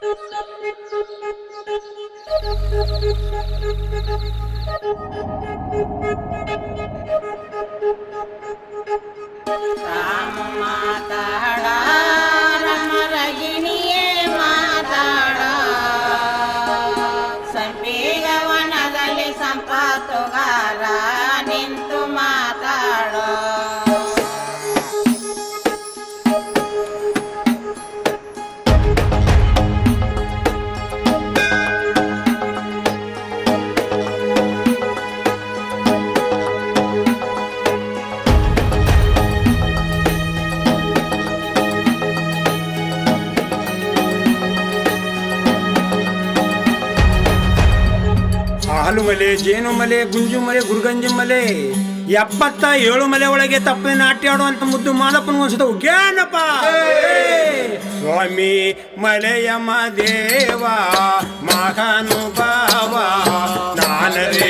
Thank you. ಮಲೆ ಹಾಲುಮಲೆ ಗುಂಜು ಮಲೆ, ಗುರುಗಂಜಿ ಮಲೆ, ಎಪ್ಪತ್ತ ಏಳು ಮಲೆ ಒಳಗೆ ತಪ್ಪಿನ ನಾಟ್ಯ ಆಡುವಂತ ಮುದ್ದು ಮಾದಪ್ಪನ ಒಂದ್ಸತ ಉಗ್ಯಾನಪ್ಪ! ಸ್ವಾಮಿ ಮಲೆಯ ಮದೇವ ಮಹಾನುಭಾವ, ನಾನರೇ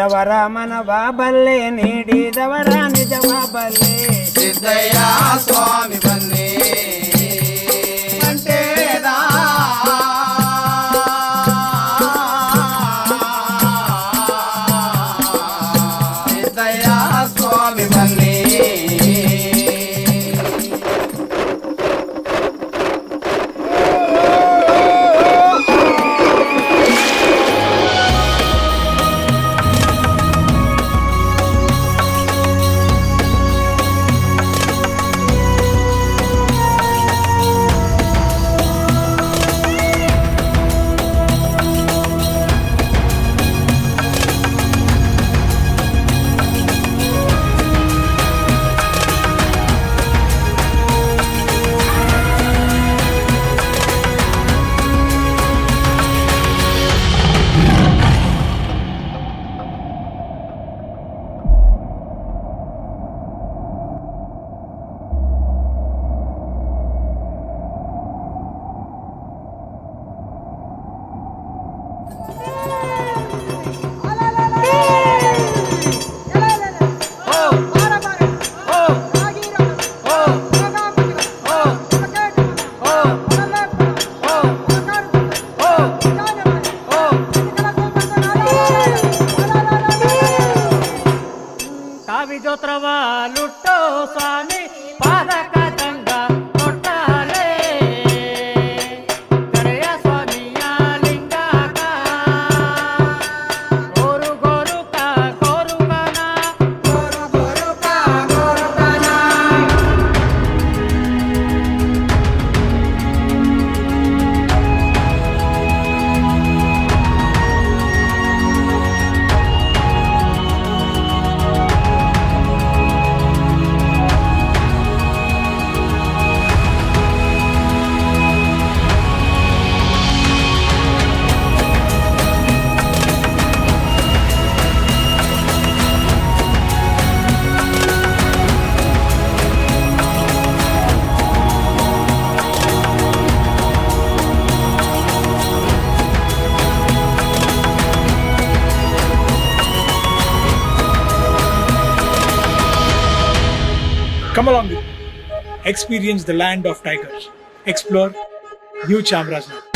ಅಡಿದವರ ಮನವ ಬಲ್ಲೆ ನೀಡಿದವರ ನಿಜವ ಬಲ್ಲೆ ಸಿದ್ದಯ್ಯ ಸ್ವಾಮಿ ಬನ್ನಿ ಗಂಟೇದ ಸಿದ್ದಯ್ಯ ಸ್ವಾಮಿ ಬನ್ನಿ అవి జోత్రవాలుట్టో స్వామి Come along with me. Experience the land of tigers. Explore New Chamarajanagar.